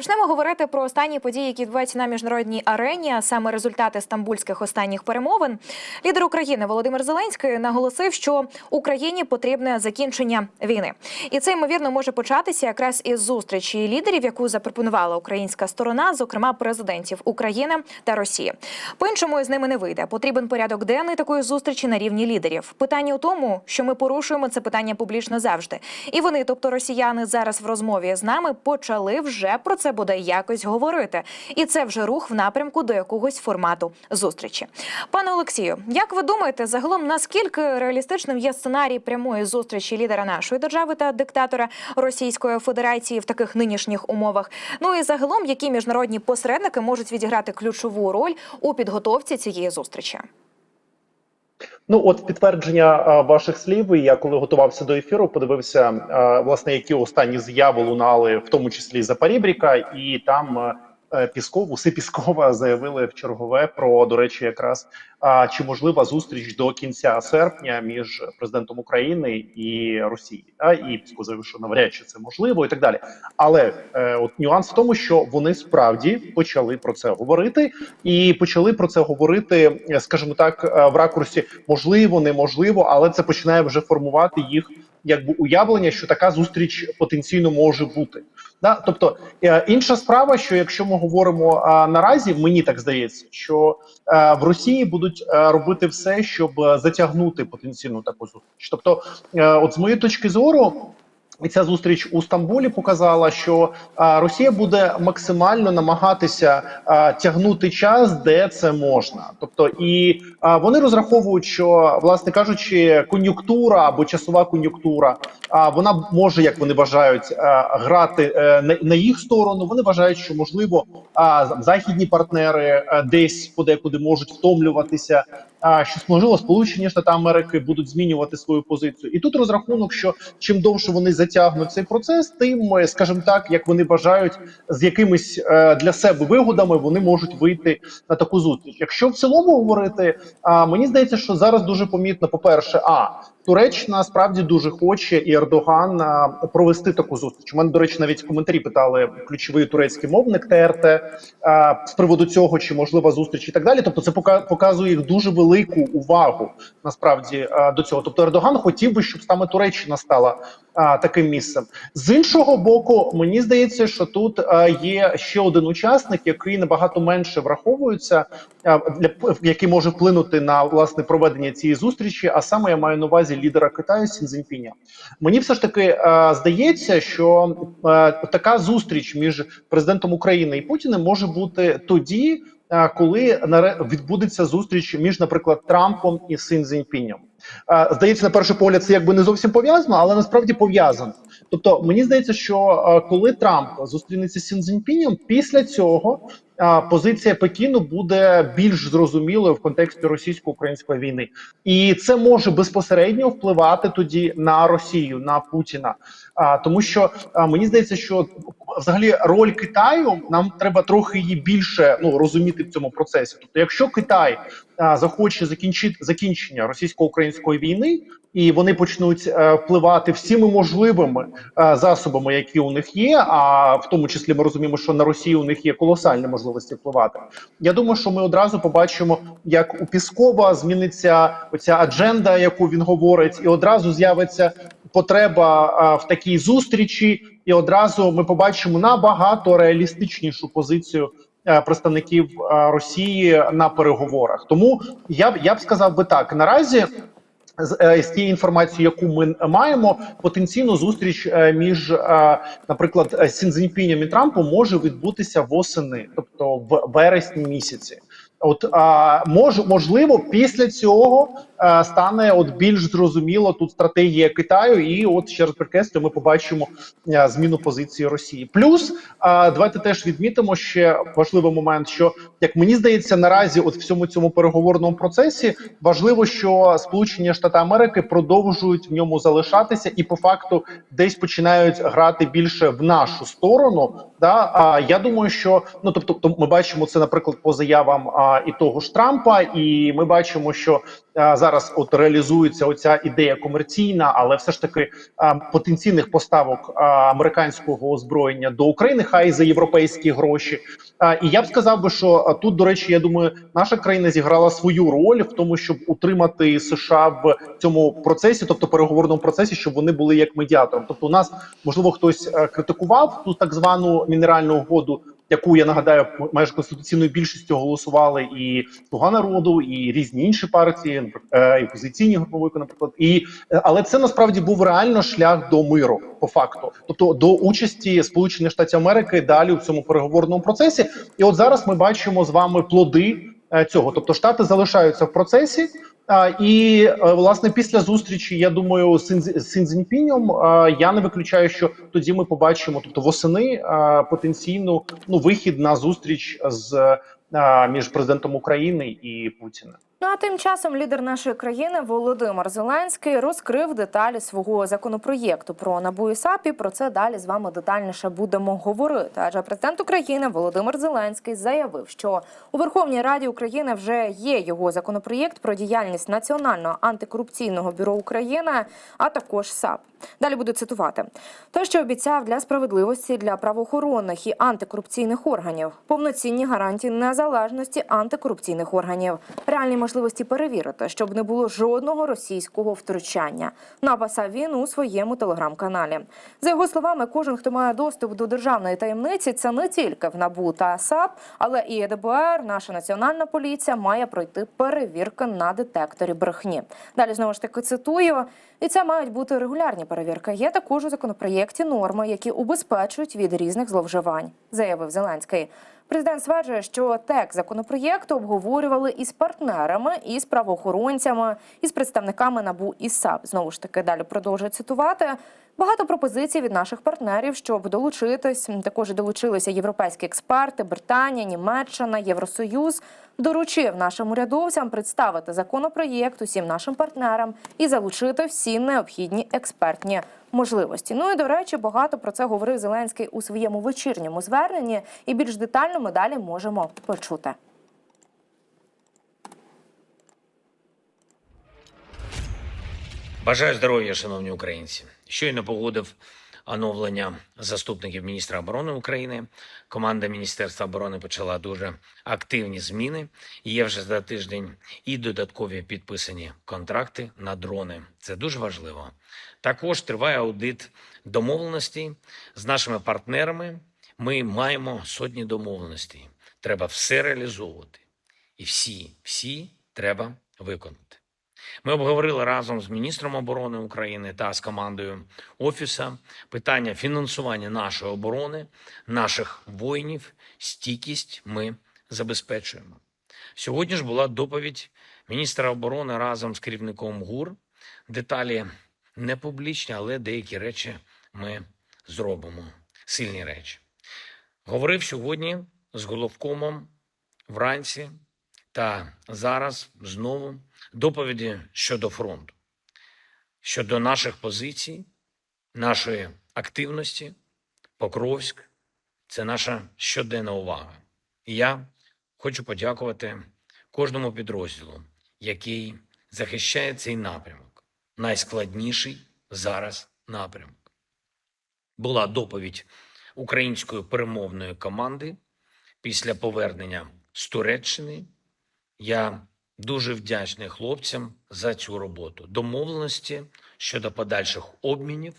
Почнемо говорити про останні події, які відбуваються на міжнародній арені, а саме результати стамбульських останніх перемовин. Лідер України Володимир Зеленський наголосив, що Україні потрібне закінчення війни, і це ймовірно може початися якраз із зустрічі лідерів, яку запропонувала українська сторона, зокрема президентів України та Росії. По іншому з ними не вийде. Потрібен порядок денний такої зустрічі на рівні лідерів. Питання у тому, що ми порушуємо це питання публічно завжди, і вони, тобто росіяни, зараз в розмові з нами почали вже про це буде якось говорити, і це вже рух в напрямку до якогось формату зустрічі. Пане Олексію, як ви думаєте, загалом наскільки реалістичним є сценарій прямої зустрічі лідера нашої держави та диктатора Російської Федерації в таких нинішніх умовах? Ну і загалом, які міжнародні посередники можуть відіграти ключову роль у підготовці цієї зустрічі? Ну, от підтвердження а, ваших слів. Я коли готувався до ефіру, подивився а, власне, які останні заяви лунали, в тому числі за Парібріка, і там Пісков, усе Піскова заявили в чергове про до речі, якраз а, чи можлива зустріч до кінця серпня між президентом України і Росії. А і Пісков заявив, що навряд чи це можливо, і так далі. Але е, от нюанс в тому, що вони справді почали про це говорити, і почали про це говорити, е, скажімо так, е, в ракурсі можливо, неможливо, але це починає вже формувати їх якби уявлення, що така зустріч потенційно може бути. Да? Тобто е, інша справа, що якщо ми говоримо наразі, мені так здається, що е, в Росії будуть е, робити все, щоб затягнути потенційну таку зустріч. Тобто, от з моєї точки зору. І ця зустріч у Стамбулі показала, що а, Росія буде максимально намагатися а, тягнути час, де це можна. Тобто, і а, вони розраховують, що власне кажучи, кон'юнктура або часова кон'юнктура, а вона може, як вони вважають, а, грати е, на, на їх сторону. Вони вважають, що можливо а, західні партнери а, десь подекуди можуть втомлюватися. Що можливо Сполучені Штати Америки будуть змінювати свою позицію, і тут розрахунок, що чим довше вони затягнуть цей процес, тим, е, скажімо так, як вони бажають з якимись е, для себе вигодами, вони можуть вийти на таку зустріч. Якщо в цілому говорити, мені здається, що зараз дуже помітно, по перше, а Туреччина справді дуже хоче і Ердоган провести таку зустріч. У мене, до речі, навіть в коментарі питали ключовий турецький мовник ТРТ з приводу цього, чи можлива зустріч і так далі. Тобто, це показує їх дуже велику увагу насправді до цього. Тобто, Ердоган хотів би, щоб саме Туреччина стала таким місцем. З іншого боку, мені здається, що тут є ще один учасник, який набагато менше враховується, який може вплинути на власне проведення цієї зустрічі. А саме я маю на увазі лідера Китаю Сін Цзіньпіня. Мені все ж таки е, здається, що е, така зустріч між президентом України і Путіним може бути тоді, е, коли відбудеться зустріч між, наприклад, Трампом і Сін Цзіньпінем. Е, Здається, на перший погляд, це якби не зовсім пов'язано, але насправді пов'язано. Тобто, мені здається, що коли Трамп зустрінеться з Сін Цзіньпінем, після цього позиція Пекіну буде більш зрозумілою в контексті російсько-української війни, і це може безпосередньо впливати тоді на Росію, на Путіна. А тому, що а, мені здається, що взагалі роль Китаю нам треба трохи її більше ну розуміти в цьому процесі. Тобто, якщо Китай захоче закінчити закінчення російсько-української війни, і вони почнуть е, впливати всіми можливими е, засобами, які у них є. А в тому числі ми розуміємо, що на Росію у них є колосальні можливості впливати. Я думаю, що ми одразу побачимо, як у Піскова зміниться оця адженда, яку він говорить, і одразу з'явиться потреба в такій зустрічі, і одразу ми побачимо набагато реалістичнішу позицію. Е, Представників е, Росії на переговорах, тому я б я б сказав би так: наразі з, е, з тієї інформації, яку ми маємо, потенційно зустріч між, наприклад, е, і Трампом може відбутися восени, тобто в вересні місяці. От а, мож, можливо, після цього стане от більш зрозуміло тут стратегія Китаю, і от ще раз підкреслю, ми побачимо зміну позиції Росії. Плюс а, давайте теж відмітимо ще важливий момент, що як мені здається, наразі, от в всьому цьому переговорному процесі важливо, що Сполучені Штати Америки продовжують в ньому залишатися, і по факту десь починають грати більше в нашу сторону. Да, а я думаю, що ну тобто, то ми бачимо це, наприклад, по заявам а, і того ж Трампа, і ми бачимо, що е, зараз от реалізується оця ідея комерційна, але все ж таки потенційних поставок американського озброєння до України, хай за європейські гроші. І я б сказав би, що тут, до речі, я думаю, наша країна зіграла свою роль в тому, щоб утримати США в цьому процесі, тобто переговорному процесі, щоб вони були як медіатором. Тобто, у нас можливо хтось е, критикував ту так звану мінеральну угоду. Яку я нагадаю, майже конституційною більшістю голосували і слуга народу, і різні інші партії, е, і опозиційні груповики, наприклад, і е, але це насправді був реально шлях до миру, по факту, тобто до участі Сполучених Штатів Америки далі в цьому переговорному процесі. І от зараз ми бачимо з вами плоди цього. Тобто штати залишаються в процесі. І е, власне після зустрічі, я думаю, з е, я не виключаю, що тоді ми побачимо, тобто восени е, потенційну ну вихід на зустріч з е, між президентом України і Путіним. Ну а тим часом лідер нашої країни Володимир Зеленський розкрив деталі свого законопроєкту про НАБУ і САП. І про це далі з вами детальніше будемо говорити. Адже президент України Володимир Зеленський заявив, що у Верховній Раді України вже є його законопроєкт про діяльність Національного антикорупційного бюро України, а також САП. Далі буду цитувати: те, що обіцяв для справедливості для правоохоронних і антикорупційних органів, повноцінні гарантії незалежності антикорупційних органів, реальні можливості перевірити, щоб не було жодного російського втручання. Написав він у своєму телеграм-каналі. За його словами, кожен, хто має доступ до державної таємниці, це не тільки в НАБУ та САП, але і ДБР, наша національна поліція має пройти перевірки на детекторі брехні. Далі знову ж таки цитую. І це мають бути регулярні перевірки. Є також у законопроєкті норми, які убезпечують від різних зловживань, заявив Зеленський. Президент стверджує, що текст законопроєкту обговорювали із партнерами, із правоохоронцями, із представниками НАБУ і САП. Знову ж таки, далі продовжує цитувати. Багато пропозицій від наших партнерів, щоб долучитись. Також долучилися європейські експерти, Британія, Німеччина, Євросоюз. Доручив нашим урядовцям представити законопроєкт усім нашим партнерам і залучити всі необхідні експертні можливості. Ну і до речі, багато про це говорив Зеленський у своєму вечірньому зверненні, і більш детально ми далі можемо почути. Бажаю здоров'я, шановні українці. Щойно погодив оновлення заступників міністра оборони України. Команда Міністерства оборони почала дуже активні зміни. Є вже за тиждень і додаткові підписані контракти на дрони. Це дуже важливо. Також триває аудит домовленостей з нашими партнерами. Ми маємо сотні домовленостей. Треба все реалізовувати. І всі, всі треба виконати. Ми обговорили разом з міністром оборони України та з командою офіса питання фінансування нашої оборони, наших воїнів. Стійкість ми забезпечуємо. Сьогодні ж була доповідь міністра оборони разом з керівником ГУР. Деталі не публічні, але деякі речі ми зробимо. Сильні речі. Говорив сьогодні з головкомом вранці та зараз знову доповіді щодо фронту, щодо наших позицій, нашої активності. Покровськ це наша щоденна увага. І я хочу подякувати кожному підрозділу, який захищає цей напрямок, найскладніший зараз напрямок. Була доповідь української перемовної команди після повернення з Туреччини. Я дуже вдячний хлопцям за цю роботу. Домовленості щодо подальших обмінів